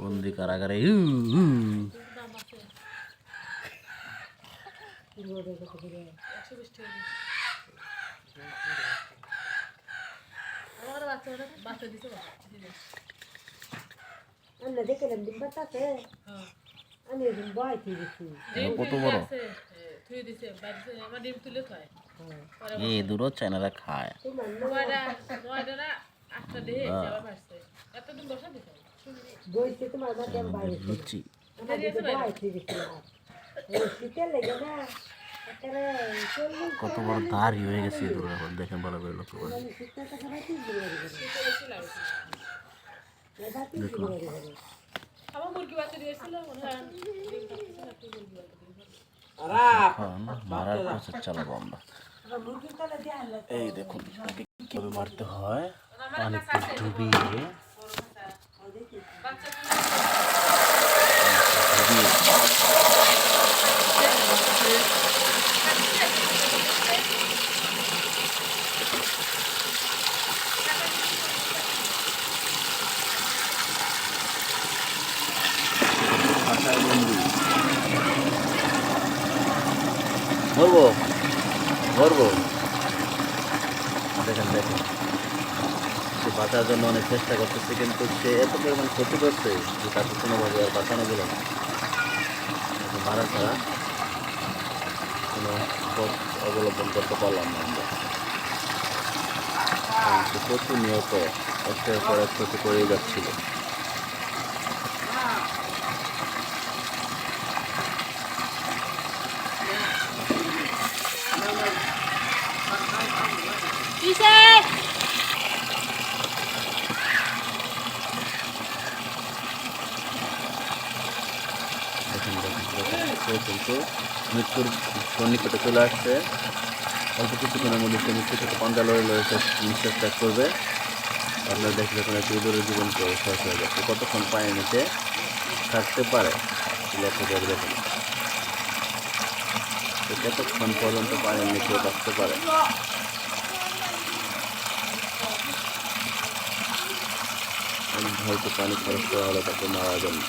বন্দি কারাগারে কত বড়? এই চায়নারা খায়। তোমার আমি বাইরে। আমার দিকে ওই শীতের লেগে না কত বড় দাড়ি হয়ে গেছে এই দূরের দেখেন ভালো করে লক্ষ্য করে। আমার মুরগি বাচ্চা দিয়েছিল। এখন মারার চালাবো আমরা। এই দেখুন কীভাবে মারতে হয় পানিতে ডুবিয়ে ধরবো ধরবো দেখেন দেখেন সে বাঁচার জন্য অনেক চেষ্টা করতেছে, কিন্তু সে এত পরিমাণ ক্ষতি করছে যে তাকে কোনোভাবে আর বাঁচানো গেল না। মারা ছাড়া কোনো পথ অবলম্বন করতে পারলাম না আমরা। প্রতিনিয়ত একটার পর এক ক্ষতি করেই যাচ্ছিল দেখেন দেখেন দেখেন সে কিন্তু মৃত্যুর সন্নিকটে চলে আসছে। অল্প কিছুক্ষণের মধ্যে সে মৃত্যু থেকে পাঞ্জা লড়ে লড়ে নিঃশ্বাস ত্যাগ করবে। আপনারা দেখলে এখন একটু ইঁদুরের জীবন শেষ হয়ে যাচ্ছে কতক্ষণ পানি নিচে থাকতে পারে লক্ষ্য করে দেখুন। কতক্ষণ পর্যন্ত পানির নিচে থাকতে পারে? হয়তো পানি খরচ করা হলে তাকে মারা যাবে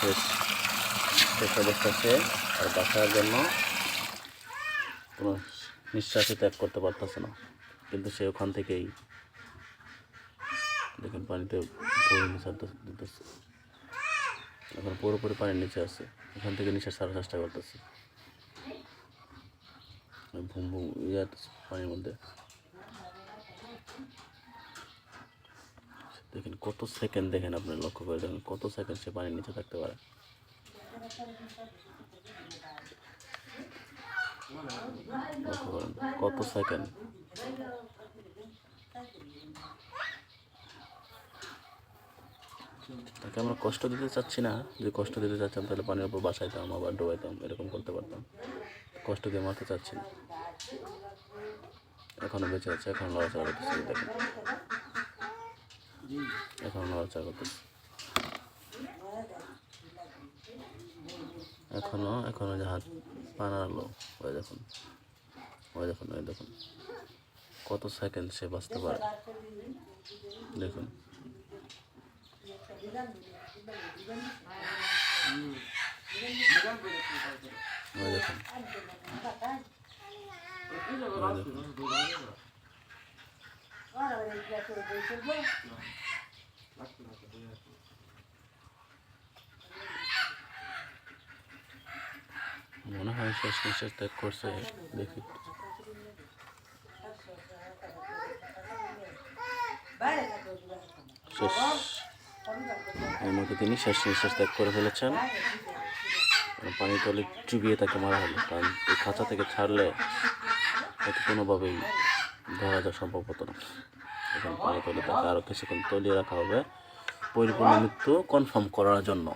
শেষ শেষ অবস্থা সে আর বাঁচার জন্য কোনো নিঃশ্বাসই ত্যাগ করতে পারতেছে না। কিন্তু সে ওখান থেকেই দেখুন পানিতে নিঃশ্বাস দিতেছে। এখন পুরোপুরি পানির নিচে আছে। ওখান থেকে নিঃশ্বাস ছাড়ার চেষ্টা করতেছে। ভুম ভুম ইয়ে পানির মধ্যে। দেখেন কত সেকেন্ড দেখেন আপনি লক্ষ্য করে দেখেন কত সেকেন্ড সে পানির নিচে থাকতে পারে। কত সেকেন্ড তাকে আমরা কষ্ট দিতে চাচ্ছি না। যে কষ্ট দিতে চাচ্ছিলাম তাহলে পানির উপর বাসাইতাম, আবার ডোবাইতাম, এরকম করতে পারতাম। কষ্ট দিয়ে মারতে চাচ্ছি না। এখনও বেঁচে আছে, এখন লড়াচড়া করতেছে দেখেন। এখন নড়াচড়া করতেছে। এখনও এখনও হাত বানালো ওই দেখুন ওই দেখুন ওই দেখুন। কত সেকেন্ড সে বাঁচতে পারে। দেখুন। দেখুন আর আমার এই গ্লাসে বই চলবো মনে হয় শেষ নিঃশ্বাস ত্যাগ করছে, দেখি। শেষ। এর মধ্যে তিনি শেষ নিঃশ্বাস ত্যাগ করে ফেলেছেন। পানি তলে চুবিয়ে তাকে মারা হলো, কারণ এই খাঁচা থেকে ছাড়লে তাকে কোনোভাবেই ধরা যাওয়া সম্ভব হতো না। এখন পানি তলে তাকে আরও কিছুক্ষণ তলিয়ে রাখা হবে। পরিপূর্ণ মৃত্যু কনফার্ম করার জন্য।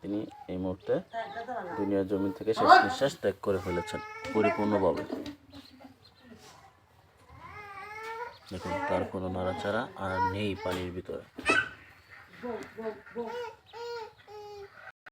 তিনি এই মুহূর্তে দুনিয়ার জমি থেকে শেষ নিঃশ্বাস ত্যাগ করে ফেলেছেন, পরিপূর্ণভাবে। দেখুন, তার কোনো নাড়াচাড়া আর নেই পানির ভিতরে।